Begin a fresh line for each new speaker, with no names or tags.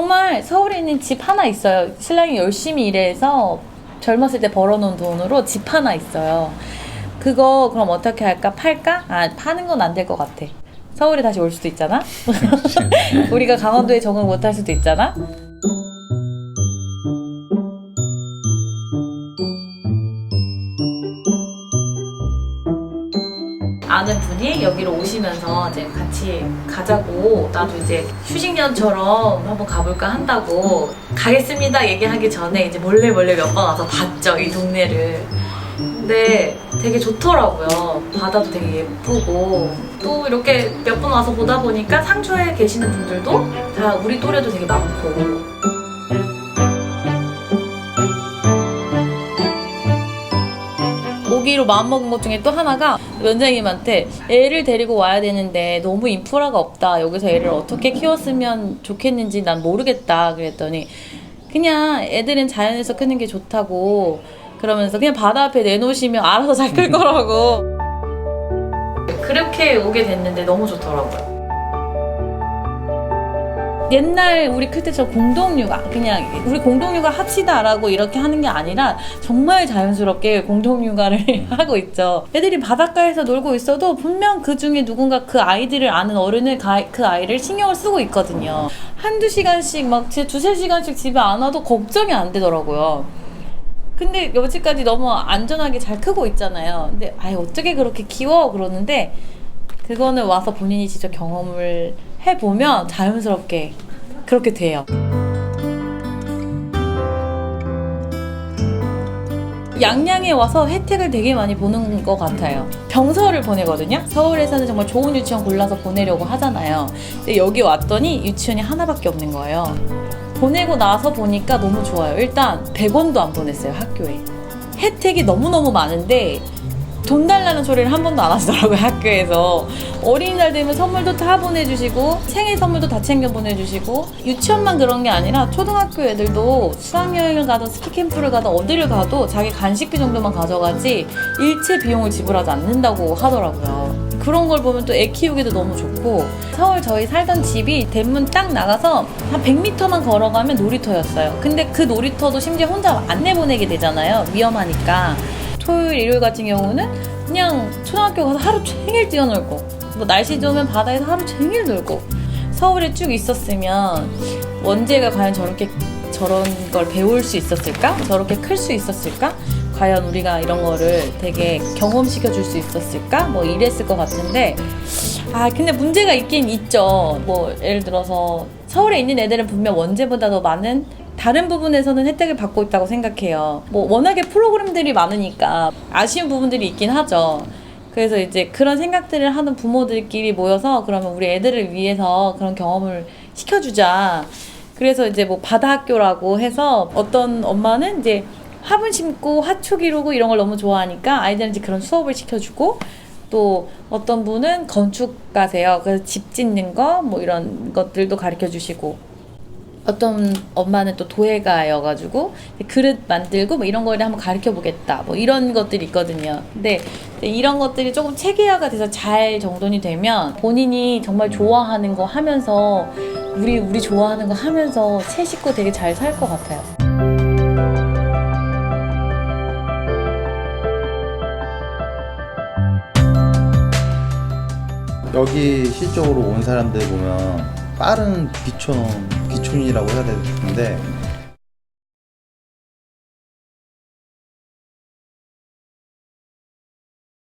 정말 서울에 있는 집 하나 있어요. 신랑이 열심히 일해서 젊었을 때 벌어놓은 돈으로 집 하나 있어요. 그거 그럼 어떻게 할까? 팔까? 아, 파는 건 안 될 것 같아. 서울에 다시 올 수도 있잖아? 우리가 강원도에 적응 못 할 수도 있잖아? 아는 분이 여기로 오시면서 이제 같이 가자고 나도 이제 휴식년처럼 한번 가볼까 한다고 가겠습니다 얘기하기 전에 이제 몰래 몰래 몇 번 와서 봤죠 이 동네를. 근데 되게 좋더라고요. 바다도 되게 예쁘고. 또 이렇게 몇 번 와서 보다 보니까 상초에 계시는 분들도 다 우리 또래도 되게 많고 마음먹은 것 중에 또 하나가 원장님한테 애를 데리고 와야 되는데 너무 인프라가 없다. 여기서 애를 어떻게 키웠으면 좋겠는지 난 모르겠다. 그랬더니 그냥 애들은 자연에서 크는 게 좋다고 그러면서 그냥 바다 앞에 내놓으시면 알아서 잘 클 거라고. 그렇게 오게 됐는데 너무 좋더라고요. 옛날 우리 클 때처럼 공동육아 그냥 우리 공동육아 합시다라고 이렇게 하는 게 아니라 정말 자연스럽게 공동육아를 하고 있죠. 애들이 바닷가에서 놀고 있어도 분명 그 중에 누군가 그 아이들을 아는 어른은 가- 그 아이를 신경을 쓰고 있거든요. 한두 시간씩 막 진짜 두세 시간씩 집에 안 와도 걱정이 안 되더라고요. 근데 여지까지 너무 안전하게 잘 크고 있잖아요. 근데 아예 어떻게 그렇게 키워 그러는데 그거는 와서 본인이 직접 경험을 해보면 자연스럽게 그렇게 돼요. 양양에 와서 혜택을 되게 많이 보는 것 같아요. 병서를 보내거든요. 서울에서는 정말 좋은 유치원 골라서 보내려고 하잖아요. 근데 여기 왔더니 유치원이 하나밖에 없는 거예요. 보내고 나서 보니까 너무 좋아요. 일단 100원도 안 보냈어요, 학교에. 혜택이 너무너무 많은데 돈 달라는 소리를 한 번도 안 하시더라고요 학교에서. 어린이날 되면 선물도 다 보내주시고 생일 선물도 다 챙겨 보내주시고. 유치원만 그런 게 아니라 초등학교 애들도 수학여행을 가든 스키캠프를 가든 어디를 가도 자기 간식비 정도만 가져가지 일체 비용을 지불하지 않는다고 하더라고요. 그런 걸 보면 또 애 키우기도 너무 좋고. 서울 저희 살던 집이 대문 딱 나가서 한 100m만 걸어가면 놀이터였어요. 근데 그 놀이터도 심지어 혼자 안 내보내게 되잖아요. 위험하니까 토요일, 일요일 같은 경우는 그냥 초등학교 가서 하루 종일 뛰어놀고 뭐 날씨 좋으면 바다에서 하루 종일 놀고 서울에 쭉 있었으면 원재가 과연 저렇게 저런 걸 배울 수 있었을까? 저렇게 클 수 있었을까? 과연 우리가 이런 거를 되게 경험시켜 줄 수 있었을까? 뭐 이랬을 것 같은데 아 근데 문제가 있긴 있죠. 뭐 예를 들어서 서울에 있는 애들은 분명 원재보다 더 많은 다른 부분에서는 혜택을 받고 있다고 생각해요. 뭐 워낙에 프로그램들이 많으니까 아쉬운 부분들이 있긴 하죠. 그래서 이제 그런 생각들을 하는 부모들끼리 모여서 그러면 우리 애들을 위해서 그런 경험을 시켜주자. 그래서 이제 뭐 바다 학교라고 해서 어떤 엄마는 이제 화분 심고 화초 기르고 이런 걸 너무 좋아하니까 아이들한테 그런 수업을 시켜주고 또 어떤 분은 건축가세요. 그래서 집 짓는 거 뭐 이런 것들도 가르쳐 주시고 어떤 엄마는 또 도예가여가지고 그릇 만들고 뭐 이런 거를 한번 가르쳐 보겠다 뭐 이런 것들이 있거든요. 근데 이런 것들이 조금 체계화가 돼서 잘 정돈이 되면 본인이 정말 좋아하는 거 하면서 우리 우리 좋아하는 거 하면서 새 식구 되게 잘 살 것 같아요.
여기 실적으로 온 사람들 보면 빠른 비촌 비촌이라고 해야 되는데